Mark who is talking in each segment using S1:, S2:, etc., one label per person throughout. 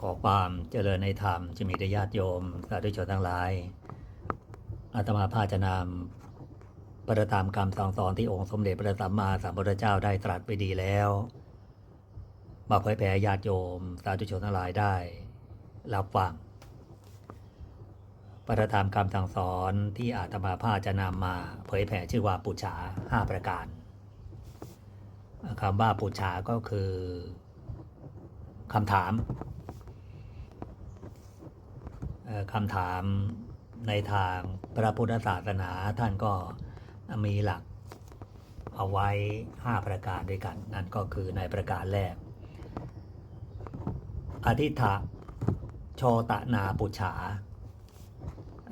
S1: ขอความเจริญในธรรมจะมีแด่ญาติโยมสาธุชนทั้งหลาย อาตมาภาจะนำประตามคำสั่งสอนที่องค์สมเด็จพระสัมมาสัมพุทธเจ้าได้ตรัสไปดีแล้ว มาเผยแผ่ญาติโยมสาธุชนทั้งหลายได้ รับฟังประธรรมคำสั่งสอนที่อาตมาภาจะนำมาเผยแผ่ชื่อว่าปุจฉาห้าประการคำว่าปุจฉาก็คือคำถาม คำถามในทางพระพุทธศาสนาท่านก็มีหลักเอาไว้ 5 ประการด้วยกัน นั่นก็คือในประการแรก อธิฐะโชตนาปุจฉา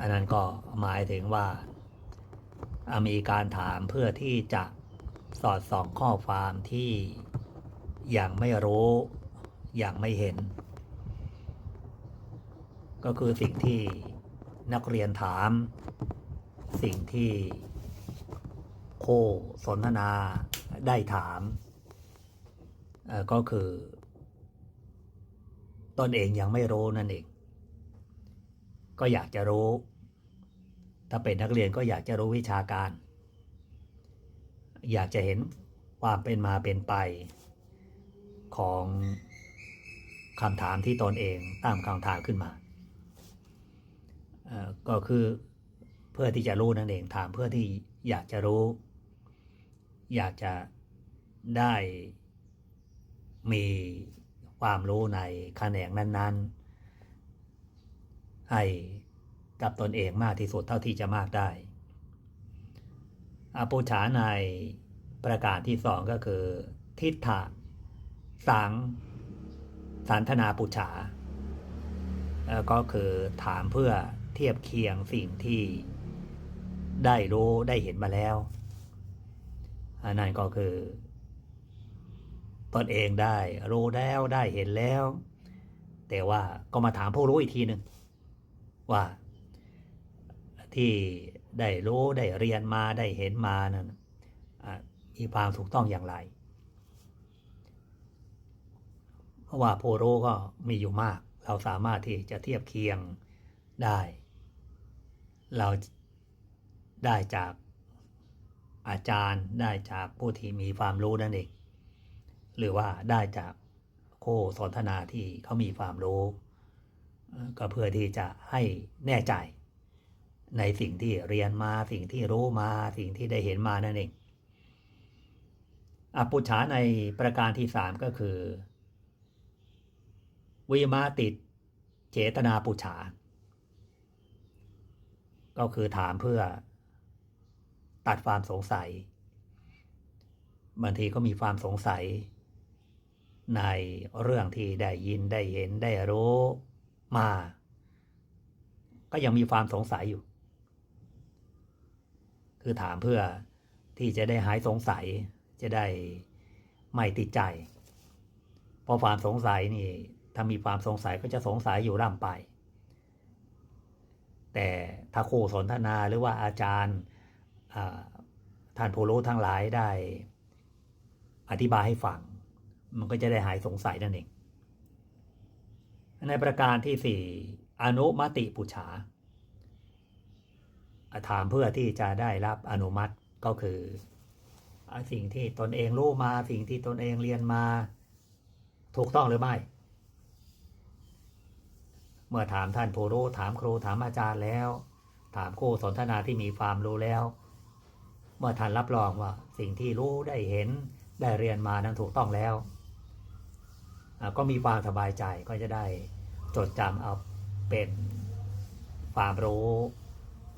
S1: อันนั้นก็หมายถึงว่า มีการถามเพื่อที่จะสอดส่องข้อความที่ยังไม่รู้ ยังไม่เห็น ก็คือสิ่งที่นักเรียนถาม สิ่งที่โคสนทนาได้ถาม ก็คือตนเองยังไม่รู้นั่นเอง ก็อยากจะรู้ ถ้าเป็นนักเรียนก็อยากจะรู้วิชาการ อยากจะเห็นความเป็นมาเป็นไปของคำถามที่ตนเองตั้งคำถามขึ้นมา ก็คือเพื่อที่จะรู้นั่นเองถามเพื่อที่อยากจะรู้ อยากจะได้มีความรู้ในแขนงนั้นๆ ให้กับตนเองมากที่สุดเท่าที่จะมากได้อปูชาในประการที่สองก็คือ ทิฏฐะสังสันทนาปุจฉาก็คือถามเพื่อ เทียบเคียงสิ่งที่ได้รู้ได้เห็นมาแล้วอันนั้นก็คือตนเองได้รู้แล้วได้เห็นแล้ว แต่ว่าก็มาถามผู้รู้อีกทีหนึ่งว่าที่ได้รู้ได้เรียนมาได้เห็นมานั้นอ่มีความถูกต้องอย่างไร เพราะว่าผู้รู้ก็มีอยู่มาก เราสามารถที่จะเทียบเคียงได้ เราได้จากอาจารย์ได้จากผู้ที่มีความรู้นั่นเอง หรือว่าได้จากโคสนทนาที่เขามีความรู้ ก็เพื่อที่จะให้แน่ใจ ในสิ่งที่เรียนมาสิ่งที่รู้มาสิ่งที่ได้เห็นมานั่นเองอปุจฉาในประการที่สามก็คือ วิมาติดเจตนาปุจฉา ก็คือถามเพื่อตัดความสงสัย บางทีก็มีความสงสัย ในเรื่องที่ได้ยินได้เห็นได้รู้มา ก็ยังมีความสงสัยอยู่ คือถามเพื่อที่จะได้หายสงสัย จะได้ไม่ติดใจ เพราะความสงสัยนี่ ถ้ามีความสงสัยก็จะสงสัยอยู่ร่ำไป แต่ถ้าครูสนทนาหรือว่าอาจารย์ท่านผู้รู้ทั้งหลายได้อธิบายให้ฟัง มันก็จะได้หายสงสัยนั่นเอง ในประการที่สี่อนุมติปุจฉาถามเพื่อที่จะได้รับอนุมัติก็คือสิ่งที่ตนเองรู้มาสิ่งที่ตนเองเรียนมา ถูกต้องหรือไม่ มื่อถามท่านผู้รู้ถามครูถามอาจารย์แล้ว ถามครูสนทนาที่มีความรู้แล้ว เมื่อท่านรับรองว่าสิ่งที่รู้ได้เห็นได้เรียนมานั้นถูกต้องแล้ว ก็มีความสบายใจก็จะได้จดจำเอาเป็นความรู้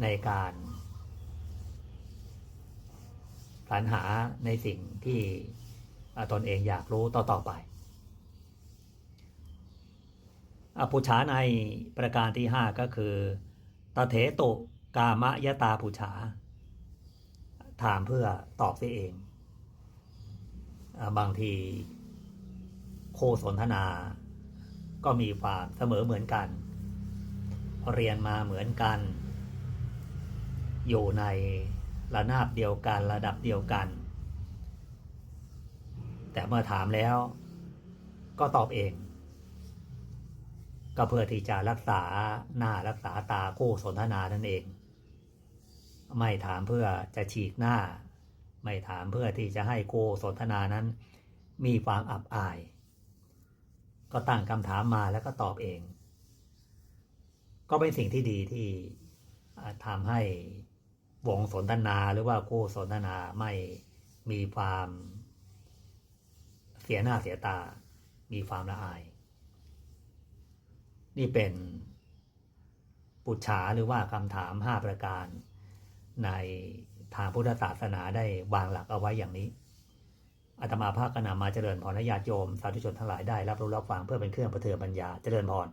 S1: ในการสรรหาในสิ่งที่ตนเองอยากรู้ต่อๆไป อปุชาในประการที่ห้าก็คือตเถโตกามยะตาปุชา ถามเพื่อตอบเสียเอง บางทีโคสนทนา ก็มีความเสมอเหมือนกัน เรียนมาเหมือนกัน อยู่ในระนาบเดียวกันระดับเดียวกัน แต่เมื่อถามแล้วก็ตอบเอง ก็เพื่อที่จะรักษาหน้ารักษาตาคู่สนทนานั่นเอง ไม่ถามเพื่อจะฉีกหน้า ไม่ถามเพื่อที่จะให้คู่สนทนานั้น มีความอับอาย ก็ตั้งคำถามมาแล้วก็ตอบเอง ก็เป็นสิ่งที่ดีที่ทำให้วงสนทนาหรือว่าคู่สนทนาไม่มีความเสียหน้าเสียตา มีความละอาย นี่เป็นปุจฉาหรือว่าคำถามห้าประการ ในทางพุทธศาสนาได้วางหลักเอาไว้อย่างนี้อาตมาภาคกนำมาเจริญพรญาติโยม สาธุชนทั้งหลายได้รับรู้รับฟังเพื่อเป็นเครื่องประเทือปัญญาเจริญพร